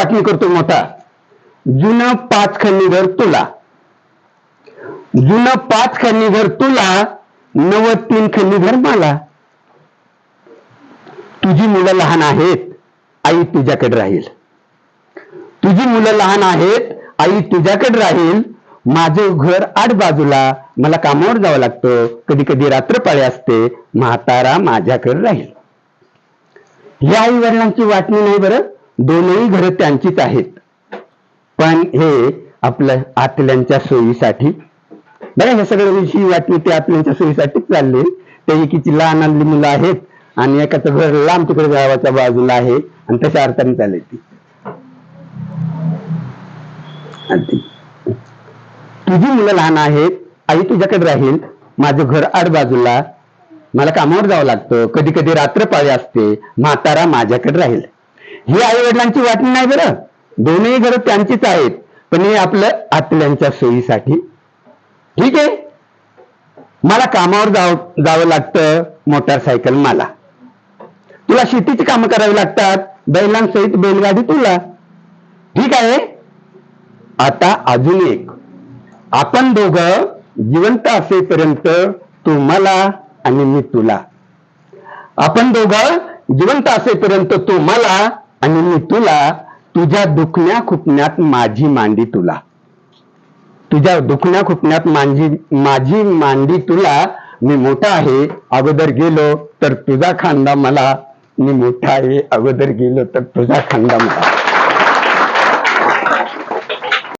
वाटणी करतो मोठा. जुना पाच खंडी घर तुला. जुनं पाच खंडी घर तुला नव्वद तीन खंडी घर मला. तुझी मुलं लहान आहेत आई तुझ्याकडे राहील. तुझी मुलं लहान आहेत आई तुझ्याकडे राहील. माझं घर आठ बाजूला मला कामावर जावं लागतं. कधी कधी रात्रपाळी असते म्हातारा माझ्याकडे राहील. या आई वडिलांची वाटणी नाही बरं? दोनही घरं त्यांचीच आहेत. पण हे आपलं आतल्यांच्या सोयीसाठी बरं हे सगळं विषयी वाटणी ते आतल्यांच्या सोयीसाठीच चालले ते एकीची लहान आणली मुलं आहेत आणि एकाचं घर लांब तिकडे गावाच्या बाजूला आहे आणि तशा अर्थाने चालेल ती तुझी मुलं लहान आहेत आई तुझ्याकडे राहील माझं घर आड बाजूला मला कामावर जावं लागतं कधी कधी रात्र पाळी असते म्हातारा माझ्याकडे राहील. ही आई वडिलांची वाटणी नाही बरं. दोन्ही घरं त्यांचीच आहेत. पण हे आपलं आपल्यांच्या सोयीसाठी. ठीक आहे? मला कामावर जाव जावं लागतं मोटारसायकल मला. तुला शेतीची कामं करावी लागतात. बैलांसहित बैलगाडी तुला. ठीक आहे? आता अजून एक. आपण दोघं जिवंत असेपर्यंत तू मला आणि मी तुला. आपण दोघं जिवंत असेपर्यंत तू मला आणि मी तुला तुझ्या दुखण्या खुपण्यात माझी मांडी तुला. तुझ्या दुखण्या खुपण्यात माझी माझी मांडी तुला. मी मोठा आहे अगोदर गेलो तर तुझा खांदा मला. मी मोठा आहे अगोदर गेलो तर तुझा खांदा मला.